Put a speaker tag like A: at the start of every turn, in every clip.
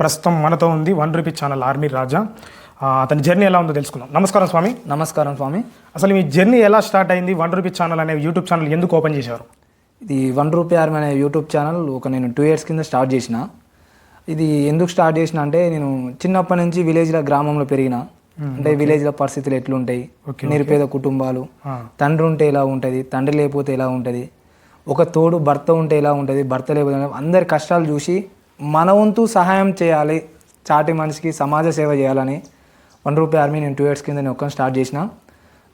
A: ప్రస్తుతం మనతో ఉంది one rupee channel army Raja. అతని జర్నీ ఎలా ఉందో తెలుసుకుందాం. నమస్కారం స్వామి.
B: నమస్కారం స్వామి.
A: అసలు మీ జర్నీ ఎలా స్టార్ట్ అయింది? వన్ రూపీ ఛానల్ అనే యూట్యూబ్ ఛానల్ ఎందుకు ఓపెన్ చేశారు?
B: ఇది వన్ రూపీ ఆర్మీ అనే యూట్యూబ్ ఛానల్ ఒక నేను టూ ఇయర్స్ కింద స్టార్ట్ చేసిన. ఇది ఎందుకు స్టార్ట్ చేసిన అంటే నేను చిన్నప్పటి నుంచి విలేజ్లో గ్రామంలో పెరిగిన. అంటే విలేజ్లో పరిస్థితులు ఎట్లుంటాయి? నిరుపేద కుటుంబాలు. తండ్రి ఉంటే ఎలా ఉంటుంది? తండ్రి లేకపోతే ఎలా ఉంటుంది? ఒక తోడు భర్త ఉంటే ఎలా ఉంటుంది? భర్త లేకపోతే అందరి కష్టాలు చూసి మన వంతు సహాయం చేయాలి. చాటి మనిషికి సమాజ సేవ చేయాలని వన్ రూపీ ఆర్మీ నేను టూ ఇయర్స్ కింద నేను ఒక్కని స్టార్ట్ చేసిన.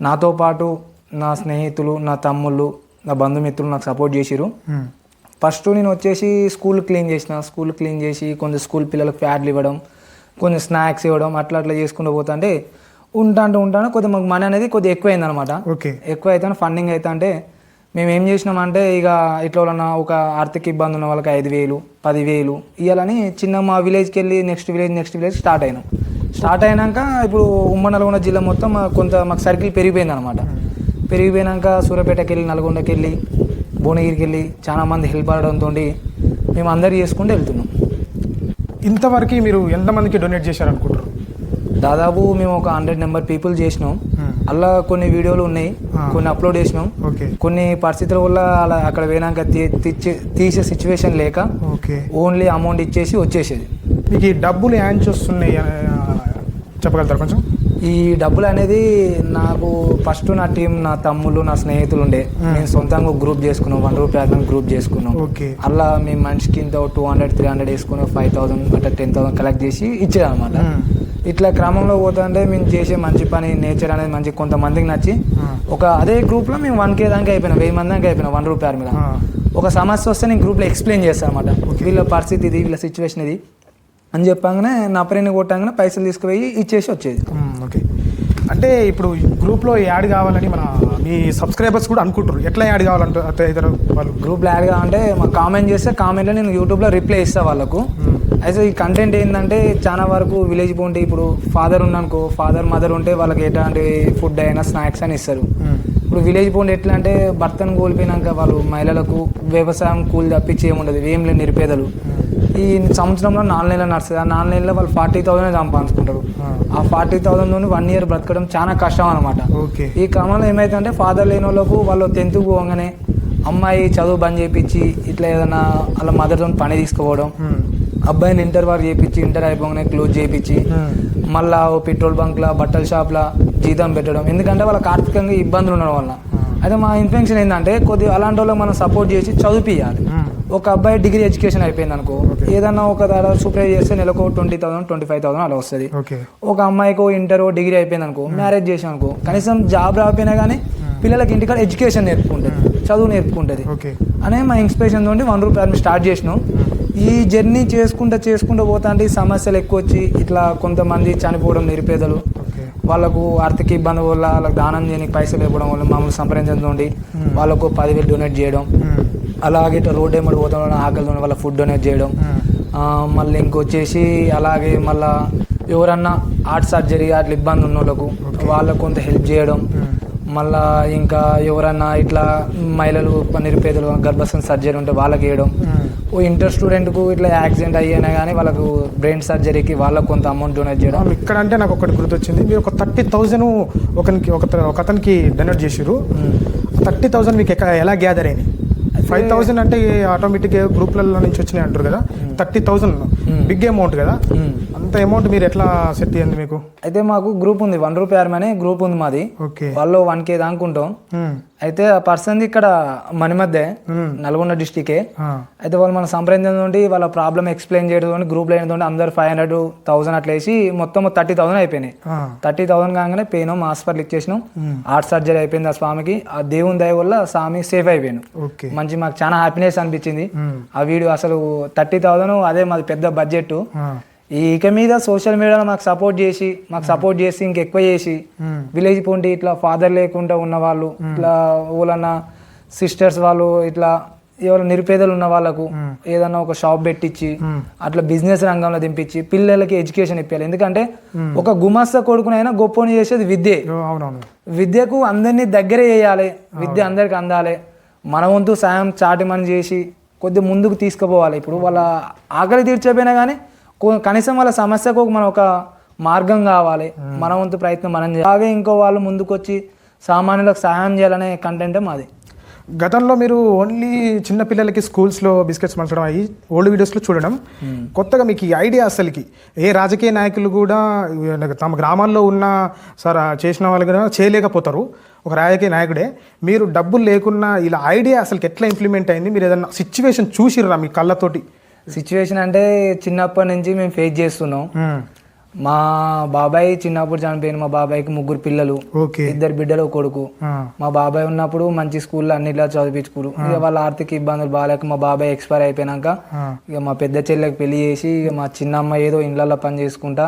B: నాతో పాటు నా స్నేహితులు నా తమ్ముళ్ళు నా బంధుమిత్రులు నాకు సపోర్ట్ చేసిరు. ఫస్ట్ నేను వచ్చేసి స్కూల్ క్లీన్ చేసిన. స్కూల్ క్లీన్ చేసి కొంచెం స్కూల్ పిల్లలకు ప్యాడ్లు ఇవ్వడం కొంచెం స్నాక్స్ ఇవ్వడం అట్లా అట్లా చేసుకుంటూ పోతా అంటే ఉంటా అంటే ఉంటాను కొద్దిగా మాకు మనీ అనేది కొద్దిగా ఎక్కువైంది అనమాట
A: ఓకే.
B: ఎక్కువ అయితే ఫండింగ్ అయితే అంటే మేము ఏం చేసినామంటే ఇక ఇట్లా ఉన్న ఒక ఆర్థిక ఇబ్బంది ఉన్న వాళ్ళకి ఐదు వేలు పదివేలు ఇవ్వాలని చిన్న మా విలేజ్కి వెళ్ళి next village next village start అయినాం. స్టార్ట్ అయినాక ఇప్పుడు ఉమ్మడి నల్గొండ జిల్లా మొత్తం కొంత మాకు సర్కిల్ పెరిగిపోయింది అనమాట పెరిగిపోయినాక సూర్యాపేటకి వెళ్ళి నల్గొండకి వెళ్ళి భువనగిరికి వెళ్ళి చాలా మంది హెల్ప్ అవ్వడంతో మేము అందరు చేసుకుంటూ వెళ్తున్నాం.
A: ఇంతవరకు మీరు ఎంతమందికి డొనేట్ చేశారు అనుకుంటారు
B: దాదాపు మేము ఒక హండ్రెడ్ నెంబర్ పీపుల్ చేసినాం. అలా కొన్ని వీడియోలు ఉన్నాయి. కొన్ని అప్లోడ్ చేసినాం. కొన్ని పరిస్థితుల వల్ల అలా అక్కడ పోయినాక తీసే సిచ్యువేషన్ లేక
A: ఓకే.
B: ఓన్లీ అమౌంట్ ఇచ్చేసి వచ్చేసేది.
A: మీకు ఈ డబ్బులు యాంచ్ వస్తున్నాయి చెప్పగలుగుతారు కొంచెం?
B: ఈ డబ్బులు అనేది నాకు ఫస్ట్ నా టీం నా తమ్ముళ్ళు నా స్నేహితులు ఉండే. మేము సొంతంగా గ్రూప్ చేసుకున్నాం వన్ రూపీ అకౌంట్ గ్రూప్ చేసుకున్నాం.
A: ఓకే.
B: అలా మేము మనిషికి ఇంత టూ హండ్రెడ్ త్రీ హండ్రెడ్ వేసుకుని ఫైవ్ థౌసండ్ అట్లా టెన్ థౌసండ్ కలెక్ట్ చేసి ఇచ్చేది అనమాట
A: మ్మ్.
B: ఇట్లా క్రమంలో పోతుంటే మేము చేసే మంచి పని నేచర్ అనేది మంచి కొంతమందికి నచ్చి. ఒక అదే గ్రూప్లో మేము వన్ కే దాకా అయిపోయినాం వెయ్యి మంది దాకా అయిపోయినాం వన్ రూపీ ఆర్మీలో. ఒక సమస్య వస్తే నేను గ్రూప్లో ఎక్స్ప్లెయిన్ చేస్తాను అనమాట వీళ్ళ పరిస్థితి ఇది వీళ్ళ సిచ్యువేషన్ ఇది. అని చెప్పగానే నా పైన కొట్టగానే పైసలు తీసుకుపోయి ఇచ్చేసి వచ్చేది.
A: ఓకే. అంటే ఇప్పుడు గ్రూప్లో యాడ్ కావాలని మన మీ సబ్స్క్రైబర్స్ కూడా అనుకుంటారు ఎట్లా యాడ్ కావాలంటే వాళ్ళు?
B: గ్రూప్లో యాడ్ కావాలంటే మాకు కామెంట్ చేస్తే కామెంట్లో నేను యూట్యూబ్లో రిప్లై ఇస్తాను వాళ్ళకు. అయితే ఈ కంటెంట్ ఏంటంటే చాలా వరకు విలేజ్ పోండి ఇప్పుడు ఫాదర్ ఉన్నానుకో ఫాదర్ మదర్ ఉంటే వాళ్ళకి ఎట్లాంటి ఫుడ్ అయినా స్నాక్స్ అని ఇస్తారు. ఇప్పుడు విలేజ్ పోండి ఎట్లా అంటే భర్తను కోల్పోయినాక వాళ్ళు మహిళలకు వ్యవసాయం కూలి తప్పించి ఏముండదు ఏం లేని నిరుపేదలు. ఈ సంవత్సరంలో నాలుగు నెలలు నడుస్తుంది. ఆ నాలుగు నెలల్లో వాళ్ళు ఫార్టీ థౌసండ్ సంపాదించుకుంటారు.
A: ఆ.
B: ఫార్టీ థౌసండ్ వన్ ఇయర్ బ్రతకడం చాలా కష్టం అనమాట
A: ఓకే.
B: ఈ క్రమంలో ఏమైతుందంటే ఫాదర్ లేని వాళ్ళకు వాళ్ళు టెన్త్ పోగానే అమ్మాయి చదువు బంద్ చేయించి ఇట్లా ఏదైనా వాళ్ళ మదర్తో పని తీసుకుపోవడం. అబ్బాయిని ఇంటర్ వరకు చేయించి ఇంటర్ అయిపోగానే క్లోజ్ చేయించి. మళ్ళా పెట్రోల్ బంక్లా బట్టల షాప్లా జీతం పెట్టడం. ఎందుకంటే వాళ్ళకి ఆర్థికంగా ఇబ్బందులు ఉండడం వల్ల అయితే మా ఇన్ఫెక్షన్ ఏంటంటే కొద్దిగా అలాంటి వాళ్ళకి మనం సపోర్ట్ చేసి చదివిపియాలి
A: మ్మ్.
B: ఒక అబ్బాయి డిగ్రీ ఎడ్యుకేషన్ అయిపోయింది అనుకో ఏదన్నా ఒక సూపర్ చేస్తే నెలకు twenty thousand twenty five thousand అలా వస్తుంది. ఒక అమ్మాయికో ఇంటర్ డిగ్రీ అయిపోయింది అనుకో మ్యారేజ్ చేసాం అనుకో కనీసం జాబ్ రాకపోయినా కానీ పిల్లలకి ఇంటికాడ ఎడ్యుకేషన్ నేర్పుకుంటుంది చదువు నేర్పుకుంటుంది. అనే మా ఇన్స్పిరేషన్ తోటి వన్ రూపీ ఆర్మీ స్టార్ట్ చేసినాం. ఈ జర్నీ చేసుకుంటూ చేసుకుంటూ పోతా అంటే ఈ సమస్యలు ఎక్కువ వచ్చి ఇట్లా కొంతమంది చనిపోవడం నిరుపేదలు వాళ్ళకు ఆర్థిక ఇబ్బంది వల్ల వాళ్ళకి దానం చేయడానికి పైసలు ఇవ్వడం వల్ల మమ్మల్ని సంప్రదించడం. వాళ్ళకు పదివేలు డొనేట్ చేయడం. అలాగే ఇట్లా రోడ్ ఏమడి పోతాం ఆకలి ఉన్న వాళ్ళ ఫుడ్ డొనేట్ చేయడం. మళ్ళీ ఇంకొచ్చేసి అలాగే మళ్ళా ఎవరన్నా హార్ట్ సర్జరీ అట్లా ఇబ్బంది ఉన్న వాళ్ళకు వాళ్ళకు కొంత హెల్ప్ చేయడం. మళ్ళా ఇంకా ఎవరన్నా ఇట్లా మహిళలు నిరుపేదలు గర్భస్థం సర్జరీ ఉంటే వాళ్ళకి వేయడం ఇంటర్ స్టూడెంట్కు ఇట్లా యాక్సిడెంట్ అయ్యినా కానీ వాళ్ళకు బ్రెయిన్ సర్జరీకి వాళ్ళకు కొంత అమౌంట్ డొనేట్ చేయడం?
A: ఇక్కడ అంటే నాకు ఒకటి గుర్తొచ్చింది. మీరు ఒక థర్టీ థౌజండ్ ఒకరికి ఒక ఒక అతనికి డొనేట్ చేసారు థర్టీ థౌజండ్ మీకు ఎక్క- ఎలా గ్యాదర్ అయినాయి? ఫైవ్ థౌసండ్ అంటే ఆటోమేటిక్ గ్రూప్లలో నుంచి వచ్చినాయి అంటారు కదా? థర్టీ థౌసండ్ బిగ్ అమౌంట్ కదా? అంత అమౌంట్ మీరు ఎట్లా సెట్ అయ్యింది మీకు?
B: అయితే మాకు గ్రూప్ ఉంది. వన్ రూపీ ఆర్మీ అనే గ్రూప్ ఉంది మాది.
A: ఓకే.
B: వాళ్ళు వన్ కే దానుకుంటాం అయితే ఆ పర్సన్ ఇక్కడ మణిమధ్య నల్గొండ డిస్టికే అయితే వాళ్ళు మన సంప్రదించడం వాళ్ళ ప్రాబ్లమ్ ఎక్స్ప్లెయిన్ చేయడం గ్రూప్ లేనితో అందరు ఫైవ్ హండ్రెడ్ థౌసండ్ అట్లా వేసి మొత్తం థర్టీ థౌసండ్ అయిపోయినాయి. థర్టీ థౌసండ్ కాగానే పోయినాం హాస్పిటల్ ఇచ్చేసినాం. హార్ట్ సర్జరీ అయిపోయింది ఆ స్వామికి. ఆ దేవుని దయ వల్ల స్వామి సేఫ్ అయిపోయాను
A: ఓకే.
B: మంచి మాకు చాలా హ్యాపీనెస్ అనిపించింది. ఆ వీడియో అసలు థర్టీ థౌసండ్ అదే మాది పెద్ద బడ్జెట్ ఇక మీద సోషల్ మీడియాలో మాకు సపోర్ట్ చేసి మాకు సపోర్ట్ చేసి ఇంకెక్కువ చేసి విలేజ్ పోండి ఇట్లా ఫాదర్ లేకుండా ఉన్న వాళ్ళు ఇట్లా ఊళ్ళన్న సిస్టర్స్ వాళ్ళు ఇట్లా ఎవరు నిరుపేదలు ఉన్న వాళ్ళకు ఏదన్నా ఒక షాప్ పెట్టించి అట్లా బిజినెస్ రంగంలో దింపించి పిల్లలకి ఎడ్యుకేషన్ ఇప్పించాలి ఎందుకంటే ఒక గుమాస్తా కొడుకునైనా గొప్పని చేసేది విద్యే. విద్యకు అందరినీ దగ్గరే చేయాలి విద్య అందరికి అందాలి. మన వంతు సాయం చాటి మని చేసి కొద్దిగా ముందుకు తీసుకుపోవాలి. ఇప్పుడు వాళ్ళ ఆకలి తీర్చకపోయినా కానీ కనీసం వాళ్ళ సమస్యకు మనం ఒక మార్గం కావాలి. మన వంతు ప్రయత్నం మనం చేయాలి. అలాగే ఇంకో వాళ్ళు ముందుకొచ్చి సామాన్యులకు సహాయం చేయాలనే కంటెంటే మాది.
A: గతంలో మీరు ఓన్లీ చిన్న పిల్లలకి స్కూల్స్లో బిస్కెట్స్ పంచడం అయ్యి ఓల్డ్ వీడియోస్లో చూడడం. కొత్తగా మీకు ఈ ఐడియా అసలుకి ఏ రాజకీయ నాయకులు కూడా తమ గ్రామాల్లో ఉన్న సార్ చేసిన వాళ్ళు కూడా చేయలేకపోతారు. ఒక రాజకీయ నాయకుడే. మీరు డబ్బులు లేకున్నా ఇలా ఐడియా అసలుకి ఎట్లా ఇంప్లిమెంట్ అయింది? మీరు ఏదన్నా సిచ్యువేషన్ చూసిర్రా మీ కళ్ళతోటి?
B: సిచ్యువేషన్ అంటే చిన్నప్పటి నుంచి మేము ఫేస్ చేస్తున్నాం. మా బాబాయ్ చిన్నప్పుడు చనిపోయిన మా బాబాయ్కి ముగ్గురు పిల్లలు ఇద్దరు బిడ్డలు కొడుకు. మా బాబాయ్ ఉన్నప్పుడు మంచి స్కూల్లో అన్నిట్లో చదివించుకురు ఇక వాళ్ళ ఆర్థిక ఇబ్బందులు బాగాలేక మా బాబాయ్ ఎక్స్పైర్ అయిపోయినాక ఇక మా పెద్ద చెల్లెకి పెళ్ళి చేసి ఇక మా చిన్నమ్మ ఏదో ఇండ్లలో పని చేసుకుంటా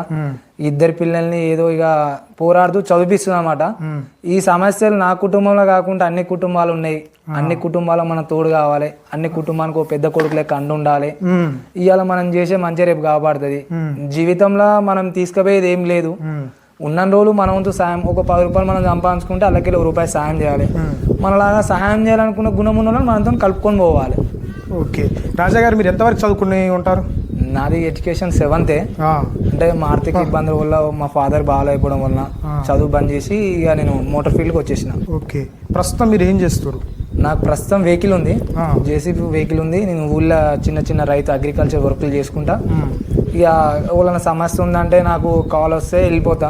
B: ఇద్దరు పిల్లల్ని ఏదో ఇక పోరాడుతూ చదివిస్తుంది అనమాట ఈ సమస్యలు నా కుటుంబంలో కాకుండా అన్ని కుటుంబాలు ఉన్నాయి. అన్ని కుటుంబాలు మన తోడు కావాలి. అన్ని కుటుంబానికి పెద్ద కొడుకు లెక్క అండు ఉండాలి ఇవాళ మనం చేసే మంచి రేపు కాపాడుతుంది జీవితంలో మనం తీసుకుపోయేది ఏం లేదు. ఉన్న రోజులు మన వంతు సాయం ఒక పది రూపాయలు మనం సంపాదించుకుంటే అలాగే ఒక రూపాయి సాయం చేయాలి. మనలాగా సహాయం చేయాలనుకున్న గుణం ఉన్న వాళ్ళని మనతో కలుపుకొని పోవాలి.
A: ఓకే. రాజా గారు మీరు ఎంతవరకు చదువుకుని ఉంటారు?
B: నాది ఎడ్యుకేషన్ సెవెంతే. అంటే మా ఆర్థిక ఇబ్బందుల వల్ల మా ఫాదర్ బాగాలేకపోవడం వలన చదువు బంద్ చేసి ఇక నేను మోటార్ ఫీల్డ్కి వచ్చేసిన.
A: ఓకే. ప్రస్తుతం మీరు ఏం చేస్తారు
B: నాకు ప్రస్తుతం వెహికల్ ఉంది. జేసీబీ వెహికల్ ఉంది. నేను ఊళ్ళో చిన్న చిన్న రైతు అగ్రికల్చర్ వర్కులు చేసుకుంటా. ఇక ఎవరైనా సమస్య ఉందంటే నాకు కాల్ వస్తే వెళ్ళిపోతా.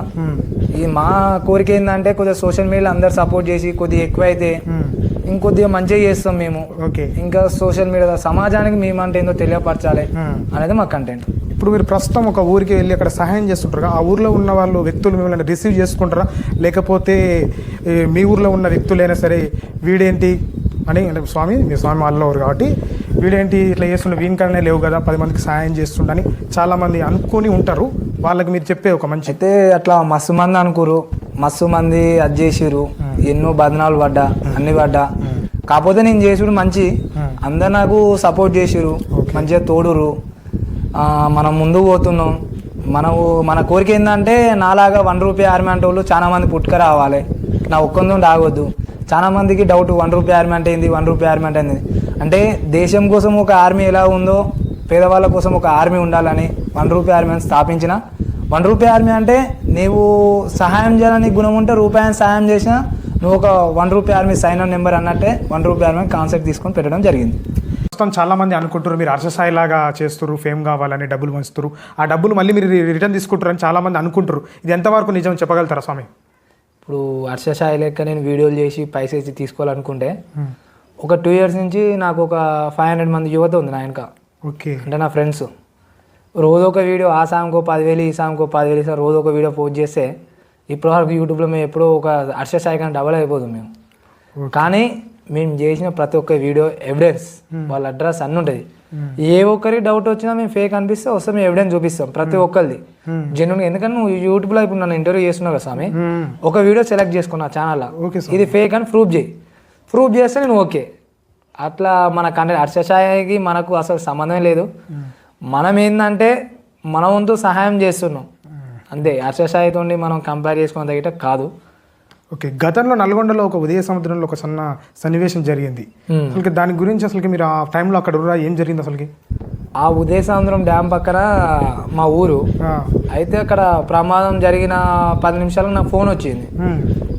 B: ఈ మా కోరిక ఏంటంటే కొద్దిగా సోషల్ మీడియాలో అందరు సపోర్ట్ చేసి కొద్దిగా ఎక్కువ అయితే. ఇంకొద్దిగా మంచిగా చేస్తాం మేము.
A: ఓకే.
B: ఇంకా సోషల్ మీడియా సమాజానికి మేము అంటే ఏందో తెలియపరచాలి. అనేది మా కంటెంట్
A: ఇప్పుడు మీరు ప్రస్తుతం ఒక ఊరికి వెళ్ళి అక్కడ సహాయం చేస్తుంటారు ఆ ఊర్లో ఉన్న వాళ్ళు వ్యక్తులు మిమ్మల్ని రిసీవ్ చేసుకుంటారా? లేకపోతే మీ ఊర్లో ఉన్న వ్యక్తులైనా సరే వీడేంటి అని అంటే స్వామి మీ స్వామి వాళ్ళలో ఎవరు కాబట్టి వీడేంటి ఇట్లా చేస్తుండే వీనికనే లేవు కదా పది మందికి సహాయం చేస్తుండని చాలామంది అనుకొని ఉంటారు. వాళ్ళకి మీరు చెప్పే ఒక మంచి
B: అయితే అట్లా మస్తు మంది అనుకురు. మస్తు మంది అది చేసిరు ఎన్నో బదనాలు పడ్డా అన్ని పడ్డా. కాకపోతే నేను చేసుడు మంచి. అందరు నాకు సపోర్ట్ చేసిరు మంచిగా తోడురు మనం ముందుకు పోతున్నాం. మనము మన కోరిక ఏంటంటే నాలాగా వన్ రూపీ ఆర్మీ అంటే వాళ్ళు చాలా మంది పుట్టుక రావాలి. నా ఒక్కందో ఆగొద్దు చాలా మందికి డౌట్ వన్ రూపీ ఆర్మీ అంటే ఏంది వన్ రూపీ ఆర్మీ అంటే ఏంది? అంటే దేశం కోసం ఒక ఆర్మీ ఎలా ఉందో పేదవాళ్ళ కోసం ఒక ఆర్మీ ఉండాలని వన్ రూపీ ఆర్మీని స్థాపించిన. వన్ రూపీ ఆర్మీ అంటే నీవు సహాయం చేయాలని గుణం ఉంటే రూపాయని సహాయం చేసినా నువ్వు ఒక one rupee army sign in number అన్నట్టే వన్ రూపీ ఆర్మీ కాన్సెప్ట్ తీసుకొని పెట్టడం జరిగింది.
A: ప్రస్తుతం చాలా మంది అనుకుంటారు మీరు అర్షసాయి లాగా చేస్తారు ఫేమ్ కావాలని డబ్బులు పంచుతారు ఆ డబ్బులు మళ్ళీ మీరు రిటర్న్ తీసుకుంటారని చాలా మంది అనుకుంటారు ఇది ఎంతవరకు నిజం చెప్పగలుగుతారా స్వామి?
B: ఇప్పుడు హర్షశాయి లెక్క నేను వీడియోలు చేసి పైసా ఇచ్చి తీసుకోవాలనుకుంటే ఒక టూ ఇయర్స్ నుంచి నాకు ఒక ఫైవ్ హండ్రెడ్ మంది యువత ఉంది నా వెనక.
A: ఓకే.
B: అంటే నా ఫ్రెండ్స్. రోజు ఒక వీడియో ఆ సాంగ్కో పదివేలు ఈ సాంగ్కో పదివేలు రోజు ఒక వీడియో పోస్ట్ చేస్తే ఇప్పటి వరకు యూట్యూబ్లో మేము ఎప్పుడో ఒక హర్షసాయి కానీ డబల్ అయిపోతుంది మేము. కానీ మేము చేసిన ప్రతి ఒక్క వీడియో ఎవిడెన్స్ వాళ్ళ అడ్రస్ అన్నీ ఉంటుంది ఏ ఒక్కరికి డౌట్ వచ్చినా మేము ఫేక్ అనిపిస్తే వస్తే మేము ఎవిడెన్స్ చూపిస్తాం ప్రతి ఒక్కరిది. జెన్యున్ ఎందుకంటే నువ్వు యూట్యూబ్లో ఇప్పుడు నన్ను ఇంటర్వ్యూ చేస్తున్నావు కదా స్వామి ఒక వీడియో సెలెక్ట్ చేసుకున్నా ఛానల్లో ఇది ఫేక్ అని ప్రూఫ్ చేయి. ప్రూఫ్ చేస్తే నేను ఓకే అట్లా మన కంటెంట్ హర్షసాయికి మనకు అసలు సంబంధం లేదు. మనం ఏంటంటే మన వంతు సహాయం చేస్తున్నాం. అంతే హర్షసాయితో మనం కంపేర్ చేసుకున్న తగ్గట కాదు.
A: ఓకే గతంలో నల్గొండలో ఒక ఉదయ సముద్రంలో ఒక సన్న సన్నివేశం జరిగింది. అసలు దాని గురించి అసలు మీరు ఆ టైంలో అక్కడ ఏం జరిగింది అసలుకి?
B: ఆ ఉదయసముద్రం డ్యామ్ పక్కన మా ఊరు. అయితే అక్కడ ప్రమాదం జరిగిన పది నిమిషాలకు నాకు ఫోన్ వచ్చింది.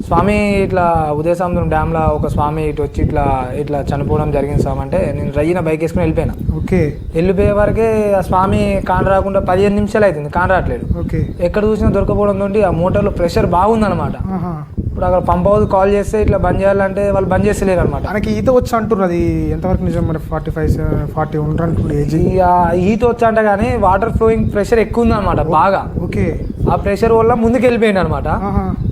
B: స్వామి ఇట్లా ఉదయసముద్రం డ్యామ్లో ఒక స్వామి ఇటు వచ్చి ఇట్లా ఇట్లా చనిపోవడం జరిగింది స్వామి. అంటే నేను రయ్యిన బైక్ వేసుకుని వెళ్ళిపోయినా.
A: ఓకే.
B: వెళ్ళిపోయే వరకే ఆ స్వామి కాన్ రాకుండా పదిహేను నిమిషాలు అవుతుంది కాన్ రావట్లేదు.
A: ఓకే.
B: ఎక్కడ చూసినా దొరకపోవడం తోటి ఆ మోటార్లో ప్రెషర్ బాగుందన్నమాట.
A: ఆహా.
B: ఇప్పుడు అక్కడ పంప్ హౌస్ కాల్ చేస్తే ఇట్లా బంద్ చేయాలంటే వాళ్ళు బంద్ చేస్తలేరు అనమాట
A: ఆయనకి ఈత వచ్చి అంటున్నారు అది ఎంతవరకు నిజం మరి? Forty five forty age?
B: ఇక ఈత వచ్చంట కానీ వాటర్ ఫ్లోయింగ్ ప్రెషర్ ఎక్కువ ఉందన్నమాట బాగా.
A: ఓకే.
B: ఆ ప్రెషర్ వల్ల ముందుకు వెళ్ళిపోయింది అనమాట.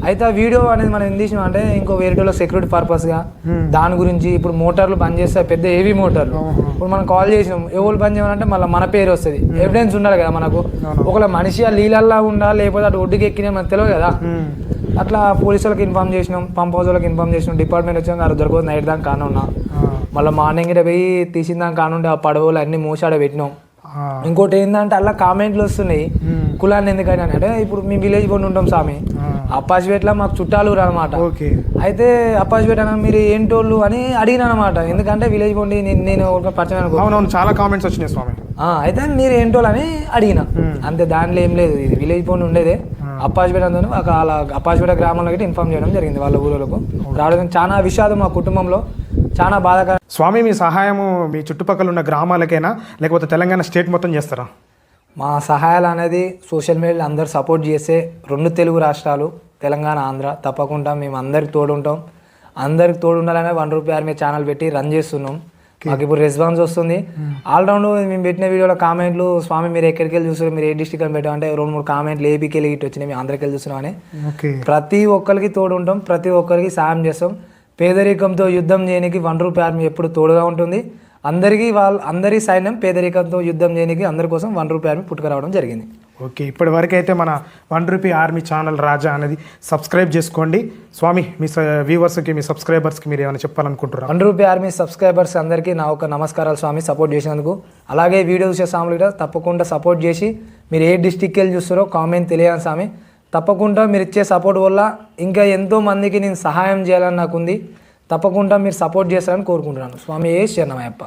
B: అయితే ఆ వీడియో అనేది మనం ఏం తీసినాం అంటే ఇంకో వేరే సెక్యూరిటీ పర్పస్గా
A: Hmm.
B: దాని గురించి ఇప్పుడు మోటార్లు బంద్ చేస్తే పెద్ద హెవీ మోటార్లు. ఇప్పుడు మనం కాల్ చేసినాం ఎవరు బంద్ చేయమంటే మళ్ళీ మన పేరు వస్తుంది. ఎవిడెన్స్ ఉండాలి కదా మనకు. ఒకవేళ మనిషి ఆ నీళ్ళల్లో ఉండా లేకపోతే అటు ఒడ్డుకి ఎక్కినా మనకు తెలియదు కదా. అట్లా పోలీసులకు ఇన్ఫార్మ్ చేసినాం పంప్ హౌస్ వాళ్ళకి ఇన్ఫార్మ్ చేసినాం. డిపార్ట్మెంట్ వచ్చాక అది దొరకదు నైట్ దాకా కానున్నా. మళ్ళీ మార్నింగ్ పోయి తీసిన దాకా కానుండి ఆ పడవలు అన్ని మూసాడ పెట్టినాం. ఇంకోటి ఏంటంటే అలా కామెంట్లు వస్తున్నాయి. కులాన్ని ఎందుకని అంటే ఇప్పుడు మేము విలేజ్ పండి ఉంటాం స్వామి.
A: ఆ,
B: అప్పాసిపేటలో మాకు చుట్టాలు అనమాట
A: ఓకే.
B: అయితే అప్పాసిపేట అన్న మీరు ఏంటోళ్ళు అని అడిగిన అనమాట ఎందుకంటే విలేజ్ పండి నేను పరిచయం అనుకో.
A: చాలా కామెంట్స్ వచ్చినాయి స్వామి.
B: అయితే మీరు ఏంటోళ్ళు అని అడిగిన. అంతే దాంట్లో ఏం లేదు. ఇది విలేజ్ ఫోన్ ఉండేదే. అప్పాజిపేట అందులో ఒక అలా అప్పాజిపేట గ్రామంలో ఇన్ఫార్మ్ చేయడం జరిగింది వాళ్ళ ఊళ్ళకు రావడం చాలా విషాదం మా కుటుంబంలో. చాలా బాధాకరం
A: స్వామి మీ సహాయము మీ చుట్టుపక్కల ఉన్న గ్రామాలకైనా లేకపోతే తెలంగాణ స్టేట్ మొత్తం చేస్తారా?
B: మా సహాయాలు అనేది సోషల్ మీడియాలో అందరు సపోర్ట్ చేసే రెండు తెలుగు రాష్ట్రాలు తెలంగాణ ఆంధ్ర. తప్పకుండా మేము అందరికి తోడుంటాం. అందరికి తోడు ఉండాలనే వన్ రూపీ ఆర్మీ ఛానల్ పెట్టి రన్ చేస్తున్నాం. మాకు ఇప్పుడు రెస్పాన్స్ వస్తుంది. ఆల్రౌండ్ మేము పెట్టిన వీడియోలో కామెంట్లు స్వామి మీరు ఎక్కడికి వెళ్ళి చూస్తారు మీరు ఏ డిస్టిక్ అని పెట్టామంటే రెండు మూడు కామెంట్లు ఏపీకి వెళ్ళి ఇటు వచ్చినాయి. మేము ఆంధ్రకి వెళ్ళి చూస్తున్నాం అని. ప్రతి ఒక్కరికి తోడు ఉంటాం ప్రతి ఒక్కరికి సాయం చేస్తాం. పేదరికంతో యుద్ధం చేయడానికి వన్ రూపీ ఆర్మీ ఎప్పుడు తోడుగా ఉంటుంది. అందరికీ వాళ్ళ అందరి సైన్యం పేదరికంతో యుద్ధం చేయడానికి అందరి కోసం వన్ రూపీ ఆర్మీ పుట్టుకురావడం జరిగింది.
A: ఓకే ఇప్పటి వరకు అయితే మన one rupee army channel Raja అనేది సబ్స్క్రైబ్ చేసుకోండి. స్వామి మీ వ్యూవర్స్కి మీ సబ్స్క్రైబర్స్కి మీరు ఏమైనా చెప్పాలనుకుంటున్నారా?
B: వన్ రూపీ ఆర్మీ సబ్స్క్రైబర్స్ అందరికీ నా ఒక నమస్కారాలు స్వామి సపోర్ట్ చేసినందుకు. అలాగే వీడియో చూసే స్వాములు కూడా తప్పకుండా సపోర్ట్ చేసి మీరు ఏ డిస్టిక్కి వెళ్ళి చూస్తారో కామెంట్ తెలియాలి స్వామి. తప్పకుండా మీరు ఇచ్చే సపోర్ట్ వల్ల ఇంకా ఎంతో మందికి నేను సహాయం చేయాలని నాకు ఉంది తప్పకుండా మీరు సపోర్ట్ చేస్తారని కోరుకుంటున్నాను. స్వామి ఏ శరణమయ్యప్ప.